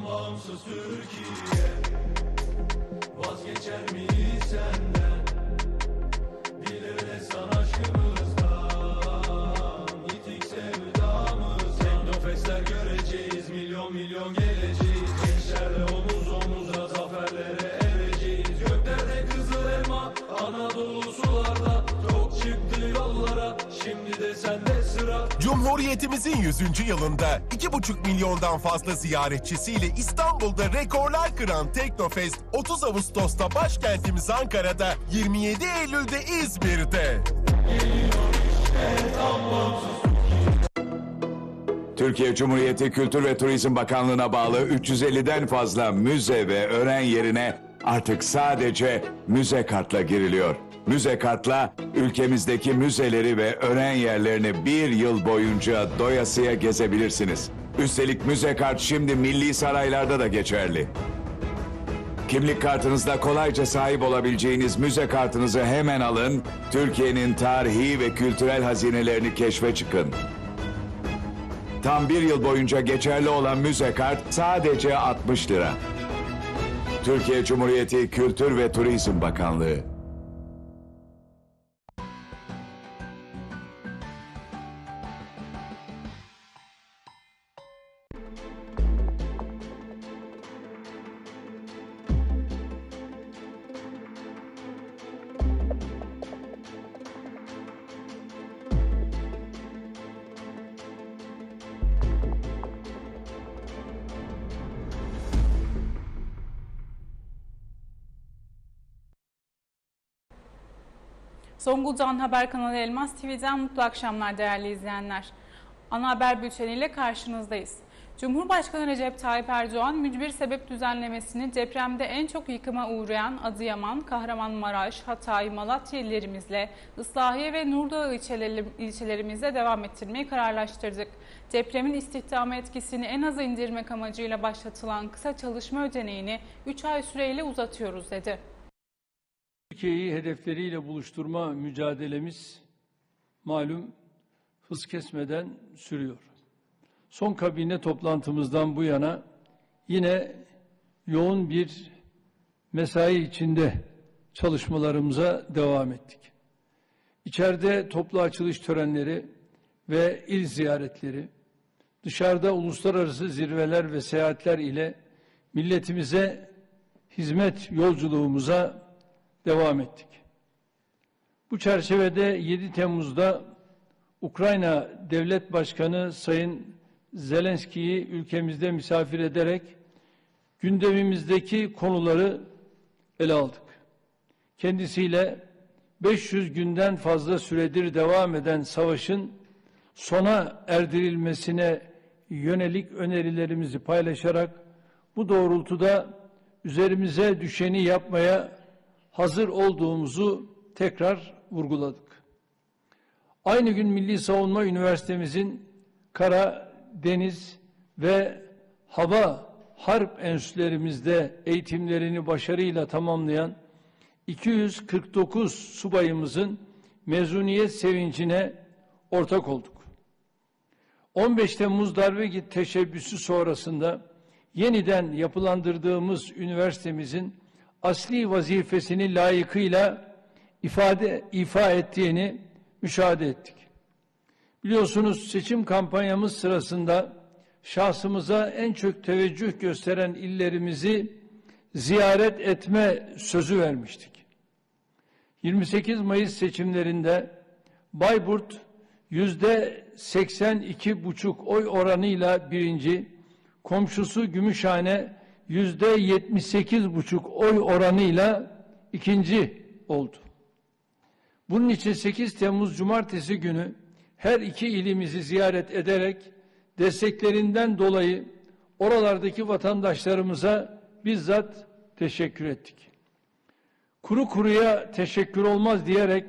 Tam bağımsız Türkiye Vazgeçer miyiz senden Cumhuriyetimizin 100. yılında 2,5 milyondan fazla ziyaretçisiyle İstanbul'da rekorlar kıran Teknofest 30 Ağustos'ta başkentimiz Ankara'da, 27 Eylül'de İzmir'de. Türkiye Cumhuriyeti Kültür ve Turizm Bakanlığı'na bağlı 350'den fazla müze ve öğren yerine artık sadece müze kartla giriliyor. Müze kartla ülkemizdeki müzeleri ve öğren yerlerini bir yıl boyunca doyasıya gezebilirsiniz. Üstelik müze kart şimdi milli saraylarda da geçerli. Kimlik kartınızda kolayca sahip olabileceğiniz müze kartınızı hemen alın. Türkiye'nin tarihi ve kültürel hazinelerini keşfe çıkın. Tam bir yıl boyunca geçerli olan müze kart sadece 60 lira. Türkiye Cumhuriyeti Kültür ve Turizm Bakanlığı. Zonguldak Haber kanalı Elmas TV'den mutlu akşamlar değerli izleyenler. Ana haber bülteniyle karşınızdayız. Cumhurbaşkanı Recep Tayyip Erdoğan mücbir sebep düzenlemesini depremde en çok yıkıma uğrayan Adıyaman, Kahramanmaraş, Hatay, Malatya illerimizle Islahiye ve Nurdağ ilçeleri- ilçelerimizle devam ettirmeyi kararlaştırdık. Depremin istihdama etkisini en aza indirmek amacıyla başlatılan kısa çalışma ödeneğini 3 ay süreyle uzatıyoruz dedi. Türkiye'yi hedefleriyle buluşturma mücadelemiz malum hız kesmeden sürüyor. Son kabine toplantımızdan bu yana yine yoğun bir mesai içinde çalışmalarımıza devam ettik. İçeride toplu açılış törenleri ve il ziyaretleri, dışarıda uluslararası zirveler ve seyahatler ile milletimize hizmet yolculuğumuza devam ettik. Bu çerçevede 7 Temmuz'da Ukrayna Devlet Başkanı Sayın Zelenski'yi ülkemizde misafir ederek gündemimizdeki konuları ele aldık. Kendisiyle 500 günden fazla süredir devam eden savaşın sona erdirilmesine yönelik önerilerimizi paylaşarak bu doğrultuda üzerimize düşeni yapmaya hazır olduğumuzu tekrar vurguladık. Aynı gün Milli Savunma Üniversitemizin kara, deniz ve hava harp enstitülerimizde eğitimlerini başarıyla tamamlayan 249 subayımızın mezuniyet sevincine ortak olduk. 15 Temmuz darbe teşebbüsü sonrasında yeniden yapılandırdığımız üniversitemizin asli vazifesini layıkıyla ifade ifa ettiğini müşahede ettik. Biliyorsunuz seçim kampanyamız sırasında şahsımıza en çok teveccüh gösteren illerimizi ziyaret etme sözü vermiştik. 28 Mayıs seçimlerinde Bayburt yüzde 82 buçuk oy oranıyla birinci, komşusu Gümüşhane yüzde 78 buçuk oy oranıyla ikinci oldu. Bunun için 8 Temmuz Cumartesi günü her iki ilimizi ziyaret ederek desteklerinden dolayı oralardaki vatandaşlarımıza bizzat teşekkür ettik. Kuru kuruya teşekkür olmaz diyerek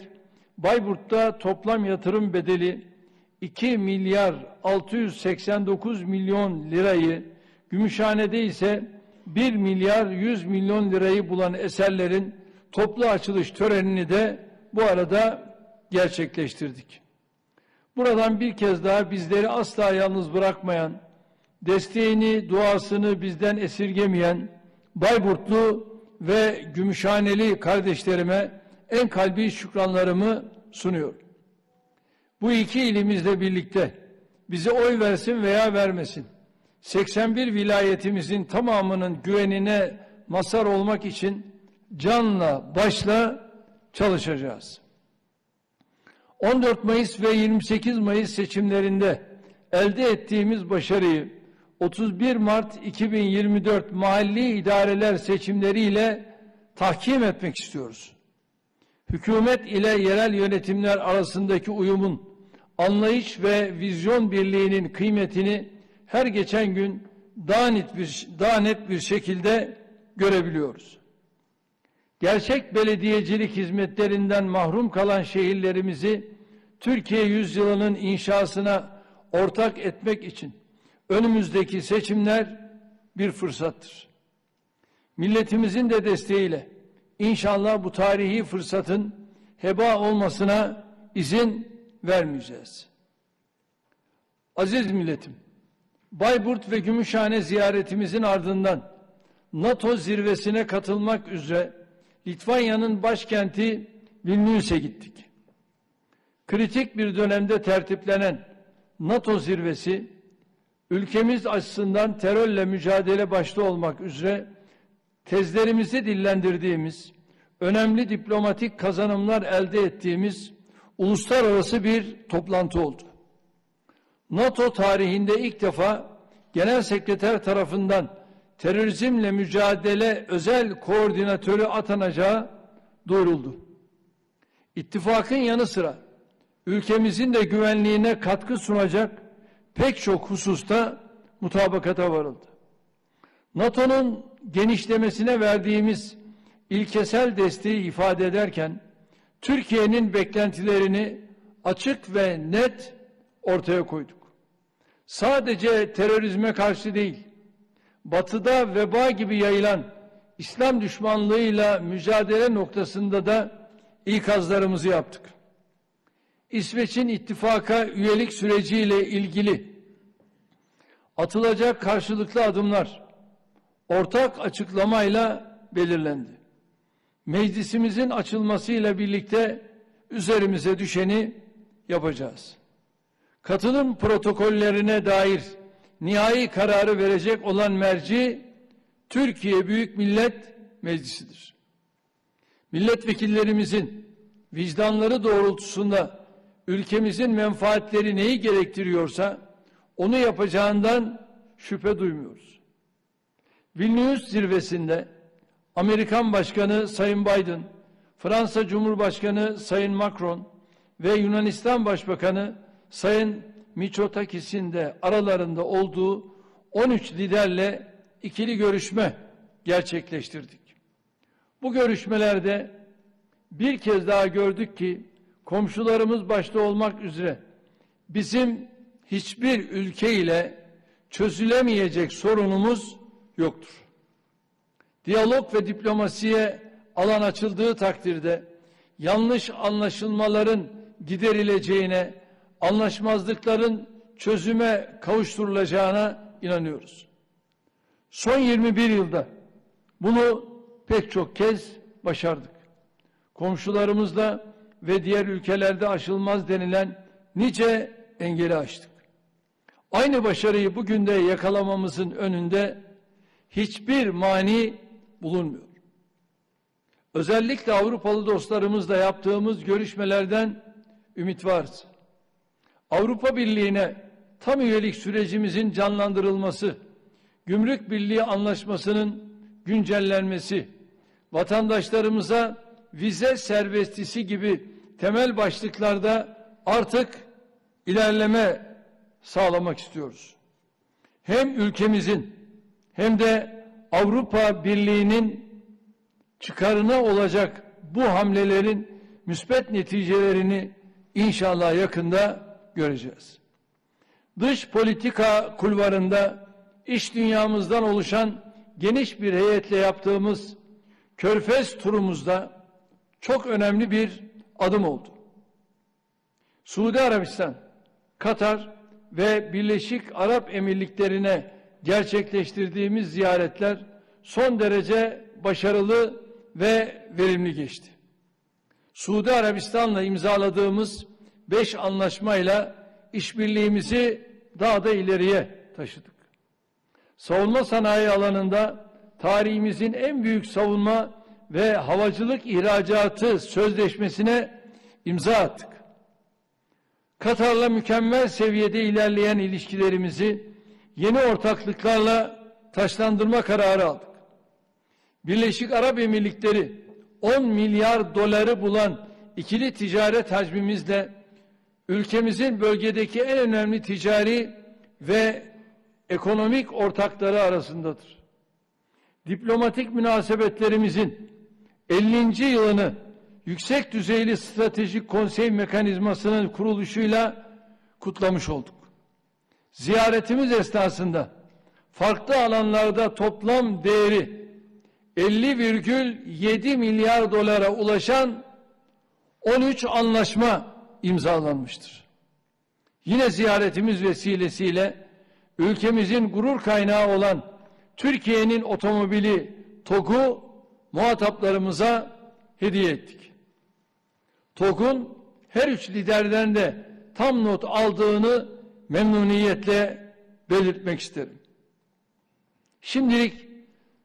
Bayburt'ta toplam yatırım bedeli 2 milyar 689 milyon lirayı, Gümüşhane'de ise 1 milyar 100 milyon lirayı bulan eserlerin toplu açılış törenini de bu arada gerçekleştirdik. Buradan bir kez daha bizleri asla yalnız bırakmayan desteğini, duasını bizden esirgemeyen Bayburtlu ve Gümüşhaneli kardeşlerime en kalbi şükranlarımı sunuyorum. Bu iki ilimizle birlikte bize oy versin veya vermesin. 81 vilayetimizin tamamının güvenine mazhar olmak için canla başla çalışacağız. 14 Mayıs ve 28 Mayıs seçimlerinde elde ettiğimiz başarıyı 31 Mart 2024 mahalli idareler seçimleriyle tahkim etmek istiyoruz. Hükümet ile yerel yönetimler arasındaki uyumun, anlayış ve vizyon birliğinin kıymetini her geçen gün daha net bir, daha net bir şekilde görebiliyoruz. Gerçek belediyecilik hizmetlerinden mahrum kalan şehirlerimizi Türkiye yüzyılının inşasına ortak etmek için önümüzdeki seçimler bir fırsattır. Milletimizin de desteğiyle inşallah bu tarihi fırsatın heba olmasına izin vermeyeceğiz. Aziz milletim, Bayburt ve Gümüşhane ziyaretimizin ardından NATO zirvesine katılmak üzere Litvanya'nın başkenti Vilnius'e gittik. Kritik bir dönemde tertiplenen NATO zirvesi ülkemiz açısından terörle mücadele başta olmak üzere tezlerimizi dillendirdiğimiz, önemli diplomatik kazanımlar elde ettiğimiz uluslararası bir toplantı oldu. NATO tarihinde ilk defa Genel Sekreter tarafından terörizmle mücadele özel koordinatörü atanacağı duyuruldu. İttifakın yanı sıra ülkemizin de güvenliğine katkı sunacak pek çok hususta mutabakata varıldı. NATO'nun genişlemesine verdiğimiz ilkesel desteği ifade ederken Türkiye'nin beklentilerini açık ve net ortaya koyduk. Sadece terörizme karşı değil, batıda veba gibi yayılan İslam düşmanlığıyla mücadele noktasında da ikazlarımızı yaptık. İsveç'in ittifaka üyelik süreciyle ilgili atılacak karşılıklı adımlar ortak açıklamayla belirlendi. Meclisimizin açılmasıyla birlikte üzerimize düşeni yapacağız. Katılım protokollerine dair nihai kararı verecek olan merci Türkiye Büyük Millet Meclisi'dir. Milletvekillerimizin vicdanları doğrultusunda ülkemizin menfaatleri neyi gerektiriyorsa onu yapacağından şüphe duymuyoruz. Vilnius zirvesinde Amerikan Başkanı Sayın Biden, Fransa Cumhurbaşkanı Sayın Macron ve Yunanistan Başbakanı Sayın Mitsotakis'in de aralarında olduğu 13 liderle ikili görüşme gerçekleştirdik. Bu görüşmelerde bir kez daha gördük ki komşularımız başta olmak üzere bizim hiçbir ülke ile çözülemeyecek sorunumuz yoktur. Diyalog ve diplomasiye alan açıldığı takdirde yanlış anlaşılmaların giderileceğine, anlaşmazlıkların çözüme kavuşturulacağına inanıyoruz. Son 21 yılda bunu pek çok kez başardık. Komşularımızla ve diğer ülkelerde aşılmaz denilen nice engeli aştık. Aynı başarıyı bugün de yakalamamızın önünde hiçbir mani bulunmuyor. Özellikle Avrupalı dostlarımızla yaptığımız görüşmelerden ümit varız. Avrupa Birliği'ne tam üyelik sürecimizin canlandırılması, Gümrük Birliği Anlaşması'nın güncellenmesi, vatandaşlarımıza vize serbestisi gibi temel başlıklarda artık ilerleme sağlamak istiyoruz. Hem ülkemizin hem de Avrupa Birliği'nin çıkarına olacak bu hamlelerin müspet neticelerini inşallah yakında göreceğiz. Dış politika kulvarında iş dünyamızdan oluşan geniş bir heyetle yaptığımız Körfez turumuzda çok önemli bir adım oldu. Suudi Arabistan, Katar ve Birleşik Arap Emirlikleri'ne gerçekleştirdiğimiz ziyaretler son derece başarılı ve verimli geçti. Suudi Arabistan'la imzaladığımız beş anlaşmayla işbirliğimizi daha da ileriye taşıdık. Savunma sanayi alanında tarihimizin en büyük savunma ve havacılık ihracatı sözleşmesine imza attık. Katar'la mükemmel seviyede ilerleyen ilişkilerimizi yeni ortaklıklarla taşlandırma kararı aldık. Birleşik Arap Emirlikleri 10 milyar doları bulan ikili ticaret hacmimizle ülkemizin bölgedeki en önemli ticari ve ekonomik ortakları arasındadır. Diplomatik münasebetlerimizin 50. yılını yüksek düzeyli stratejik konsey mekanizmasının kuruluşuyla kutlamış olduk. Ziyaretimiz esnasında farklı alanlarda toplam değeri 50,7 milyar dolara ulaşan 13 anlaşma imzalanmıştır. Yine ziyaretimiz vesilesiyle ülkemizin gurur kaynağı olan Türkiye'nin otomobili TOG'u muhataplarımıza hediye ettik. TOG'un her üç liderden de tam not aldığını memnuniyetle belirtmek isterim. Şimdilik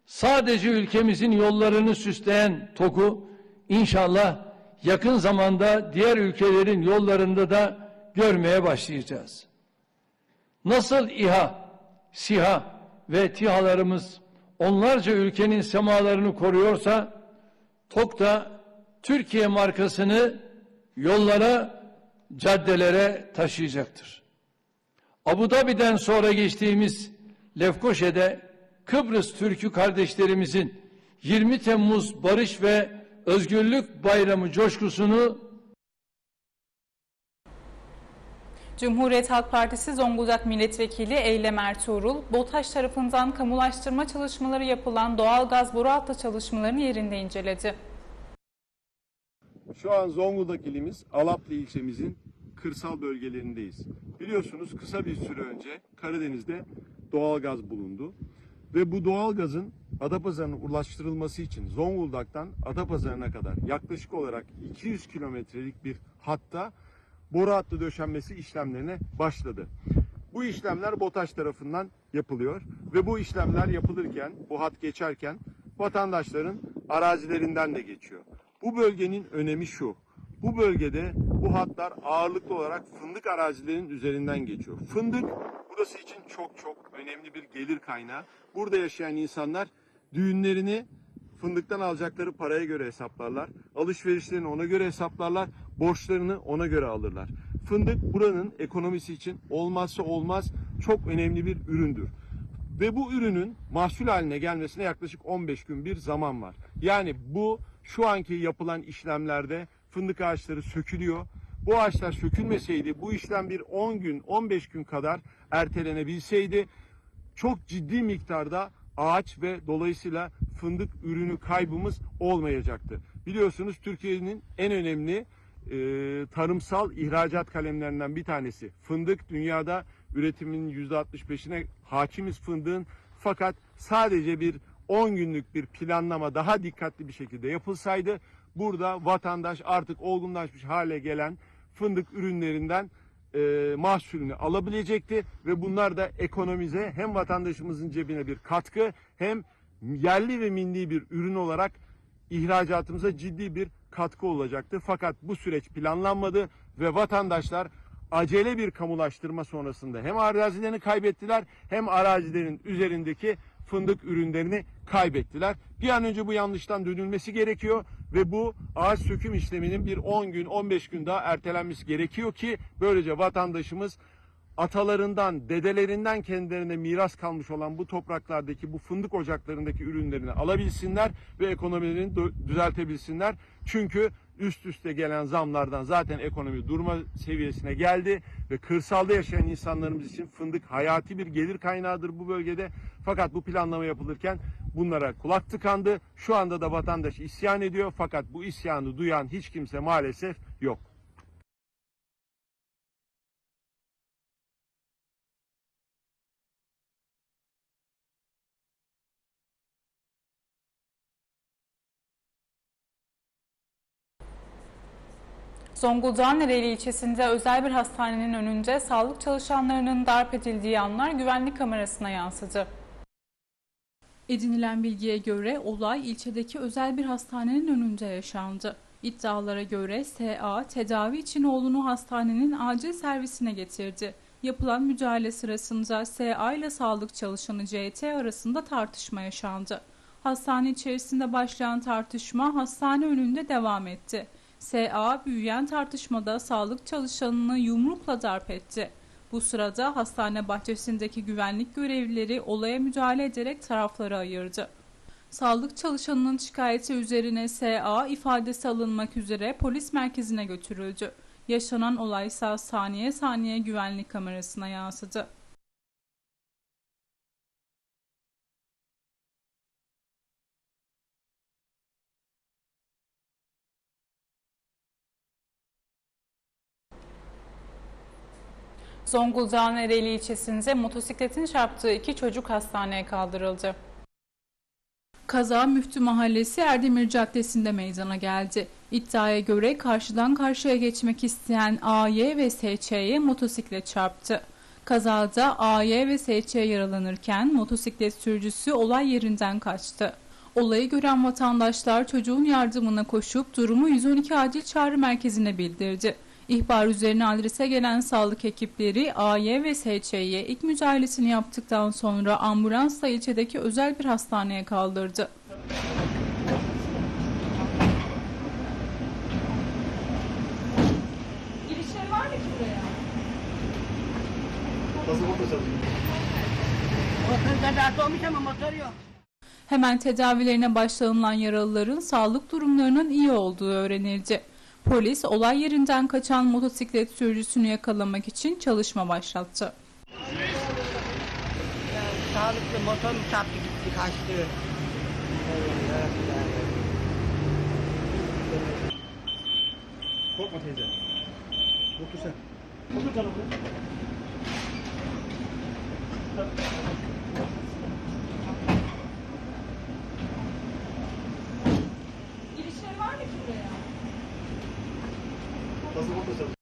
sadece ülkemizin yollarını süsleyen TOG'u inşallah yakın zamanda diğer ülkelerin yollarında da görmeye başlayacağız. Nasıl İHA, SİHA ve TİHA'larımız onlarca ülkenin semalarını koruyorsa TOG da Türkiye markasını yollara, caddelere taşıyacaktır. Abu Dhabi'den sonra geçtiğimiz Lefkoşe'de Kıbrıs Türk'ü kardeşlerimizin 20 Temmuz Barış ve Özgürlük Bayramı coşkusunu Cumhuriyet Halk Partisi Zonguldak Milletvekili Eylem Ertuğrul, BOTAŞ tarafından kamulaştırma çalışmaları yapılan doğalgaz boru hattı çalışmalarını yerinde inceledi. Şu an Zonguldak ilimiz Alaplı ilçemizin kırsal bölgelerindeyiz. Biliyorsunuz kısa bir süre önce Karadeniz'de doğalgaz bulundu. Ve bu doğalgazın Adapazarı'na ulaştırılması için Zonguldak'tan Adapazarı'na kadar yaklaşık olarak 200 kilometrelik bir hatta boru hattı döşenmesi işlemlerine başladı. Bu işlemler BOTAŞ tarafından yapılıyor ve bu işlemler yapılırken, bu hat geçerken vatandaşların arazilerinden de geçiyor. Bu bölgenin önemi şu. Bu bölgede bu hatlar ağırlıklı olarak fındık arazilerinin üzerinden geçiyor. Fındık burası için çok çok önemli bir gelir kaynağı. Burada yaşayan insanlar düğünlerini fındıktan alacakları paraya göre hesaplarlar. Alışverişlerini ona göre hesaplarlar. Borçlarını ona göre alırlar. Fındık buranın ekonomisi için olmazsa olmaz çok önemli bir üründür. Ve bu ürünün mahsul haline gelmesine yaklaşık 15 gün bir zaman var. Yani bu şu anki yapılan işlemlerde fındık ağaçları sökülüyor. Bu ağaçlar sökülmeseydi bu işlem bir 10 gün 15 gün kadar ertelenebilseydi çok ciddi miktarda ağaç ve dolayısıyla fındık ürünü kaybımız olmayacaktı. Biliyorsunuz Türkiye'nin en önemli e, tarımsal ihracat kalemlerinden bir tanesi. Fındık dünyada üretimin %65'ine hakimiz fındığın fakat sadece bir 10 günlük bir planlama daha dikkatli bir şekilde yapılsaydı burada vatandaş artık olgunlaşmış hale gelen fındık ürünlerinden e, mahsulünü alabilecekti ve bunlar da ekonomize hem vatandaşımızın cebine bir katkı hem yerli ve milli bir ürün olarak ihracatımıza ciddi bir katkı olacaktı. Fakat bu süreç planlanmadı ve vatandaşlar acele bir kamulaştırma sonrasında hem arazilerini kaybettiler hem arazilerin üzerindeki fındık ürünlerini kaybettiler. Bir an önce bu yanlıştan dönülmesi gerekiyor ve bu ağaç söküm işleminin bir 10 gün 15 gün daha ertelenmesi gerekiyor ki böylece vatandaşımız atalarından, dedelerinden kendilerine miras kalmış olan bu topraklardaki bu fındık ocaklarındaki ürünlerini alabilsinler ve ekonomilerini düzeltebilsinler. Çünkü üst üste gelen zamlardan zaten ekonomi durma seviyesine geldi ve kırsalda yaşayan insanlarımız için fındık hayati bir gelir kaynağıdır bu bölgede. Fakat bu planlama yapılırken bunlara kulak tıkandı. Şu anda da vatandaş isyan ediyor fakat bu isyanı duyan hiç kimse maalesef yok. Zonguldak'ın Ereğli ilçesinde özel bir hastanenin önünde sağlık çalışanlarının darp edildiği anlar güvenlik kamerasına yansıdı. Edinilen bilgiye göre olay ilçedeki özel bir hastanenin önünde yaşandı. İddialara göre SA tedavi için oğlunu hastanenin acil servisine getirdi. Yapılan müdahale sırasında SA ile sağlık çalışanı CT arasında tartışma yaşandı. Hastane içerisinde başlayan tartışma hastane önünde devam etti. SA büyüyen tartışmada sağlık çalışanını yumrukla darp etti. Bu sırada hastane bahçesindeki güvenlik görevlileri olaya müdahale ederek tarafları ayırdı. Sağlık çalışanının şikayeti üzerine SA ifadesi alınmak üzere polis merkezine götürüldü. Yaşanan olay ise saniye saniye güvenlik kamerasına yansıdı. Zonguldak'ın Ereğli ilçesinde motosikletin çarptığı iki çocuk hastaneye kaldırıldı. Kaza Müftü Mahallesi Erdemir Caddesi'nde meydana geldi. İddiaya göre karşıdan karşıya geçmek isteyen AY ve SÇ'ye motosiklet çarptı. Kazada AY ve SÇ yaralanırken motosiklet sürücüsü olay yerinden kaçtı. Olayı gören vatandaşlar çocuğun yardımına koşup durumu 112 acil çağrı merkezine bildirdi. İhbar üzerine adrese gelen sağlık ekipleri AY ve SÇ'ye ilk müdahalesini yaptıktan sonra ambulansla ilçedeki özel bir hastaneye kaldırdı. Girişleri var mı ki buraya? Motor kazası olmuş ama motor yok. Hemen tedavilerine başlanılan yaralıların sağlık durumlarının iyi olduğu öğrenildi. Polis olay yerinden kaçan motosiklet sürücüsünü yakalamak için çalışma başlattı. Sağlıklı motor mu çarptı gitti kaçtı. Korkma teyze. Otur sen. Otur canım. Girişleri var mı ki buraya? Nasıl otur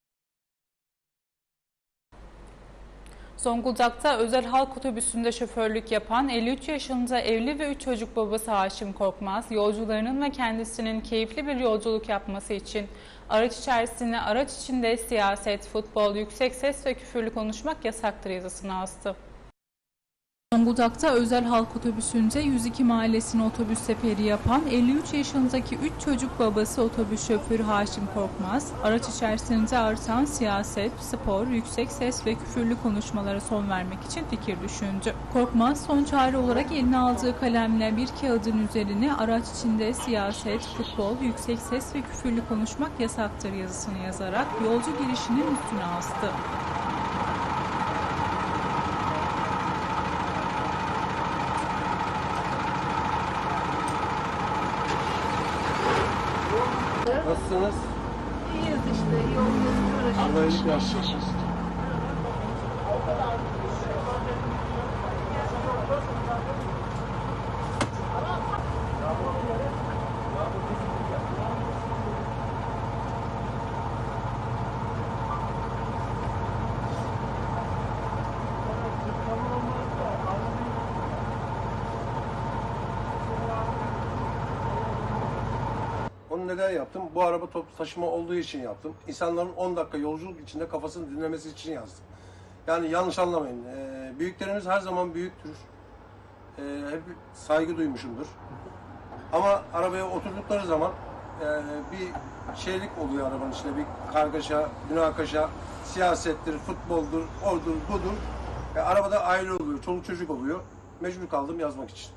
Zonguldak'ta özel halk otobüsünde şoförlük yapan 53 yaşında evli ve 3 çocuk babası Haşim Korkmaz, yolcularının ve kendisinin keyifli bir yolculuk yapması için araç içerisine araç içinde siyaset, futbol, yüksek ses ve küfürlü konuşmak yasaktır yazısını astı. Zonguldak'ta özel halk otobüsünde 102 mahallesine otobüs seferi yapan 53 yaşındaki 3 çocuk babası otobüs şoförü Haşim Korkmaz, araç içerisinde artan siyaset, spor, yüksek ses ve küfürlü konuşmalara son vermek için fikir düşündü. Korkmaz son çare olarak eline aldığı kalemle bir kağıdın üzerine araç içinde siyaset, futbol, yüksek ses ve küfürlü konuşmak yasaktır yazısını yazarak yolcu girişinin üstüne astı. Nasılsınız? İyiyiz işte yolumuz Allah iyilik neden yaptım? Bu araba toplu taşıma olduğu için yaptım. İnsanların 10 dakika yolculuk içinde kafasını dinlemesi için yazdım. Yani yanlış anlamayın. Ee, büyüklerimiz her zaman büyüktür. Ee, hep saygı duymuşumdur. Ama arabaya oturdukları zaman e, bir şeylik oluyor arabanın içinde. Bir kargaşa, münakaşa, siyasettir, futboldur, odur, budur. E, arabada aile oluyor, çoluk çocuk oluyor. Mecbur kaldım yazmak için.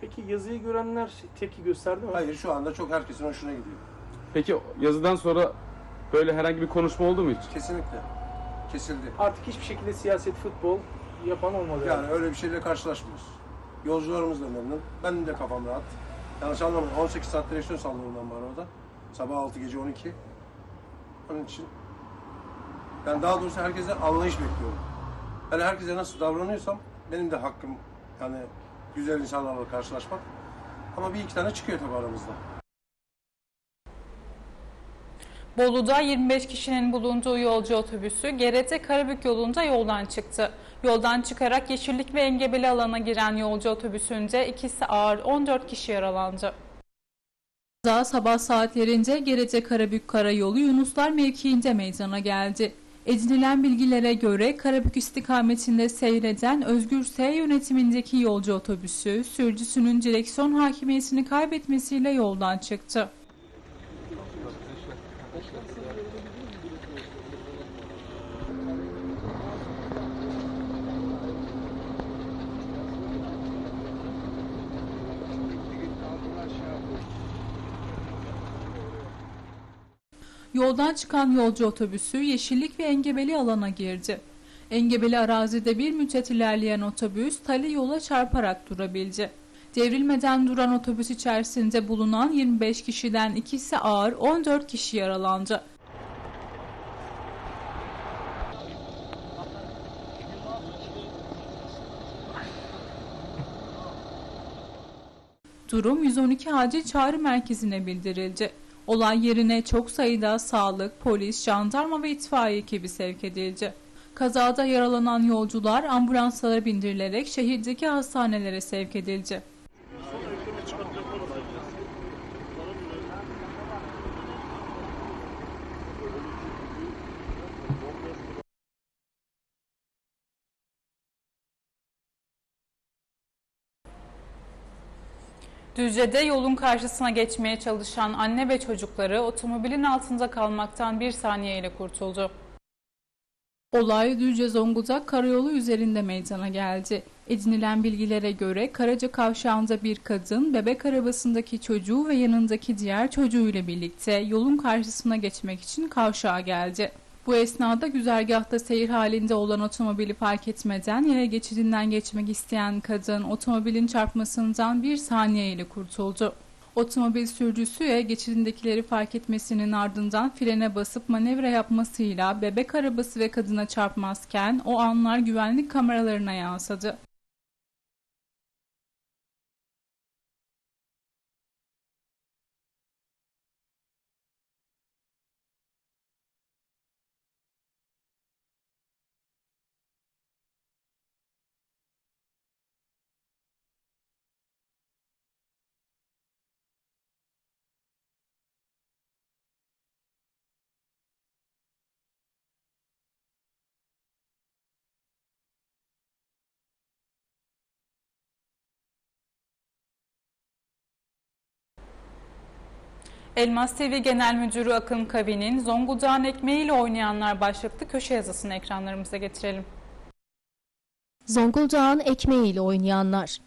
Peki yazıyı görenler tepki gösterdi mi? Hayır şu anda çok herkesin hoşuna gidiyor. Peki yazıdan sonra böyle herhangi bir konuşma oldu mu hiç? Kesinlikle. Kesildi. Artık hiçbir şekilde siyaset, futbol yapan olmadı. Yani öyle bir şeyle karşılaşmıyoruz. Yolcularımız da memnun. Benim de kafam rahat. Yanlış anlamayın. 18 saat direksiyon sallıyorum ben bu arabada. Sabah 6 gece 12. Onun için ben daha doğrusu herkese anlayış bekliyorum. Ben herkese nasıl davranıyorsam benim de hakkım yani güzel insanlarla karşılaşmak. Ama bir iki tane çıkıyor tabii aramızda. Bolu'da 25 kişinin bulunduğu yolcu otobüsü GRT Karabük yolunda yoldan çıktı. Yoldan çıkarak Yeşillik ve Engebeli alana giren yolcu otobüsünde ikisi ağır 14 kişi yaralandı. Kaza sabah saatlerinde Gerece Karabük Karayolu Yunuslar mevkiinde meydana geldi. Edinilen bilgilere göre Karabük istikametinde seyreden Özgür S yönetimindeki yolcu otobüsü sürücüsünün direksiyon hakimiyetini kaybetmesiyle yoldan çıktı. Yoldan çıkan yolcu otobüsü yeşillik ve engebeli alana girdi. Engebeli arazide bir müddet ilerleyen otobüs tali yola çarparak durabildi. Devrilmeden duran otobüs içerisinde bulunan 25 kişiden ikisi ağır 14 kişi yaralandı. Durum 112 acil çağrı merkezine bildirildi. Olay yerine çok sayıda sağlık, polis, jandarma ve itfaiye ekibi sevk edildi. Kazada yaralanan yolcular ambulanslara bindirilerek şehirdeki hastanelere sevk edildi. Düzce'de yolun karşısına geçmeye çalışan anne ve çocukları otomobilin altında kalmaktan bir saniyeyle kurtuldu. Olay Düzce Zonguldak karayolu üzerinde meydana geldi. Edinilen bilgilere göre Karaca Kavşağı'nda bir kadın bebek arabasındaki çocuğu ve yanındaki diğer çocuğuyla birlikte yolun karşısına geçmek için kavşağa geldi. Bu esnada güzergahta seyir halinde olan otomobili fark etmeden yaya geçidinden geçmek isteyen kadın otomobilin çarpmasından bir saniyeyle kurtuldu. Otomobil sürücüsü yaya geçidindekileri fark etmesinin ardından frene basıp manevra yapmasıyla bebek arabası ve kadına çarpmazken o anlar güvenlik kameralarına yansıdı. Elmas TV Genel Müdürü Akın Kavi'nin Zonguldak'ın ekmeğiyle oynayanlar başlıklı köşe yazısını ekranlarımıza getirelim. Zonguldak'ın ekmeğiyle oynayanlar.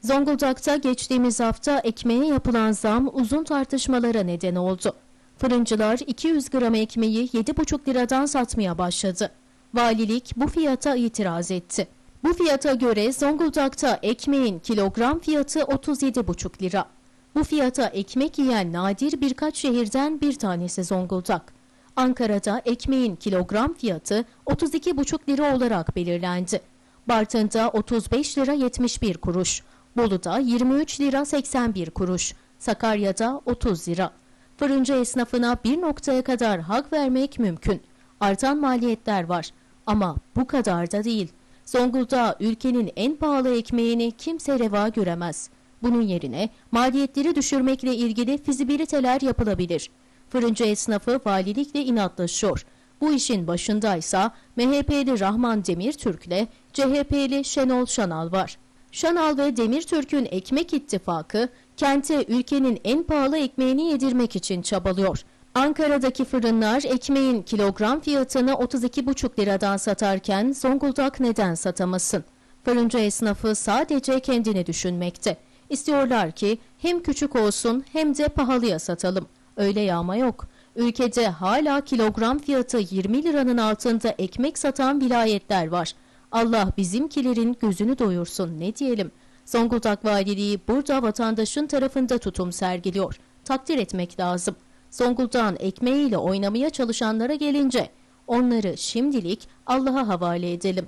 Zonguldak'ta geçtiğimiz hafta ekmeğe yapılan zam uzun tartışmalara neden oldu. Fırıncılar 200 gram ekmeği 7,5 liradan satmaya başladı. Valilik bu fiyata itiraz etti. Bu fiyata göre Zonguldak'ta ekmeğin kilogram fiyatı 37,5 lira. Bu fiyata ekmek yiyen nadir birkaç şehirden bir tanesi Zonguldak. Ankara'da ekmeğin kilogram fiyatı 32,5 lira olarak belirlendi. Bartın'da 35 lira 71 kuruş, Bolu'da 23 lira 81 kuruş, Sakarya'da 30 lira. Fırıncı esnafına bir noktaya kadar hak vermek mümkün. Artan maliyetler var ama bu kadar da değil. Zonguldak ülkenin en pahalı ekmeğini kimse reva göremez. Bunun yerine maliyetleri düşürmekle ilgili fizibiliteler yapılabilir. Fırıncı esnafı valilikle inatlaşıyor. Bu işin başındaysa MHP'li Rahman Demirtürk'le CHP'li Şenol Şanal var. Şanal ve Demirtürk'ün ekmek ittifakı kente ülkenin en pahalı ekmeğini yedirmek için çabalıyor. Ankara'daki fırınlar ekmeğin kilogram fiyatını 32,5 liradan satarken Zonguldak neden satamasın? Fırıncı esnafı sadece kendini düşünmekte. İstiyorlar ki hem küçük olsun hem de pahalıya satalım. Öyle yağma yok. Ülkede hala kilogram fiyatı 20 liranın altında ekmek satan vilayetler var. Allah bizimkilerin gözünü doyursun ne diyelim. Zonguldak Valiliği burada vatandaşın tarafında tutum sergiliyor. Takdir etmek lazım. Zonguldak'ın ekmeğiyle oynamaya çalışanlara gelince onları şimdilik Allah'a havale edelim.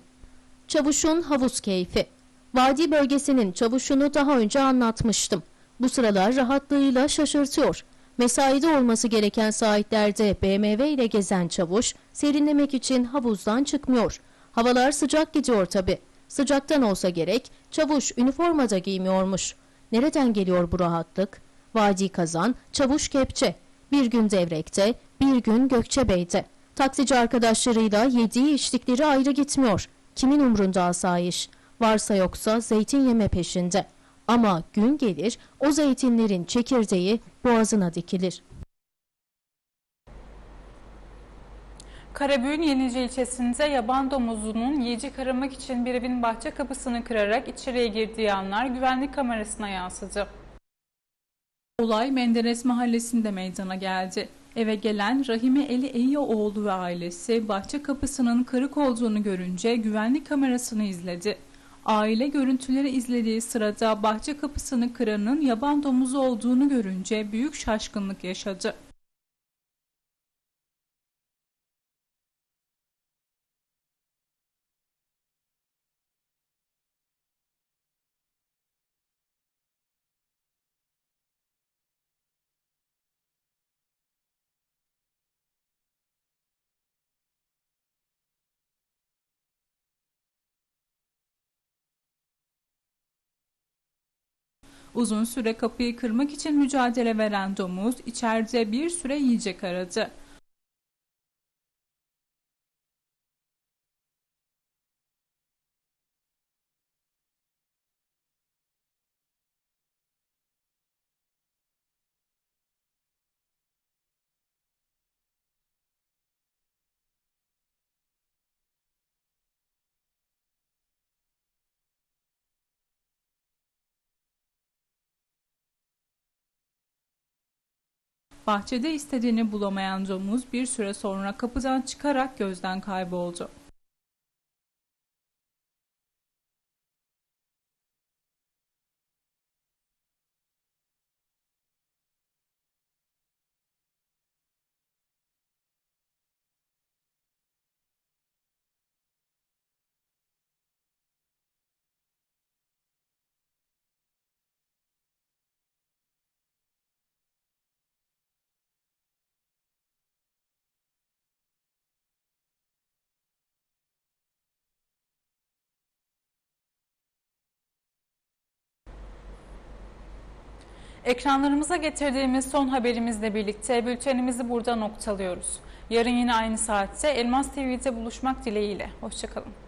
Çavuşun havuz keyfi. Vadi bölgesinin çavuşunu daha önce anlatmıştım. Bu sıralar rahatlığıyla şaşırtıyor. Mesaide olması gereken saatlerde BMW ile gezen çavuş serinlemek için havuzdan çıkmıyor. Havalar sıcak gidiyor tabi. Sıcaktan olsa gerek çavuş üniformada giymiyormuş. Nereden geliyor bu rahatlık? Vadi Kazan, Çavuş Kepçe. Bir gün Devrek'te, bir gün Gökçebey'de. Taksici arkadaşlarıyla yediği içtikleri ayrı gitmiyor. Kimin umrunda asayiş? Varsa yoksa zeytin yeme peşinde. Ama gün gelir o zeytinlerin çekirdeği boğazına dikilir. Karabüğün Yenice ilçesinde yaban domuzunun yiyecek aramak için bir evin bahçe kapısını kırarak içeriye girdiği anlar güvenlik kamerasına yansıdı. Olay Menderes mahallesinde meydana geldi. Eve gelen Rahime Eli Eyyoğlu ve ailesi bahçe kapısının kırık olduğunu görünce güvenlik kamerasını izledi. Aile görüntüleri izlediği sırada bahçe kapısını kıranın yaban domuzu olduğunu görünce büyük şaşkınlık yaşadı. Uzun süre kapıyı kırmak için mücadele veren domuz içeride bir süre yiyecek aradı. Bahçede istediğini bulamayan domuz bir süre sonra kapıdan çıkarak gözden kayboldu. Ekranlarımıza getirdiğimiz son haberimizle birlikte bültenimizi burada noktalıyoruz. Yarın yine aynı saatte Elmas TV'de buluşmak dileğiyle. Hoşçakalın.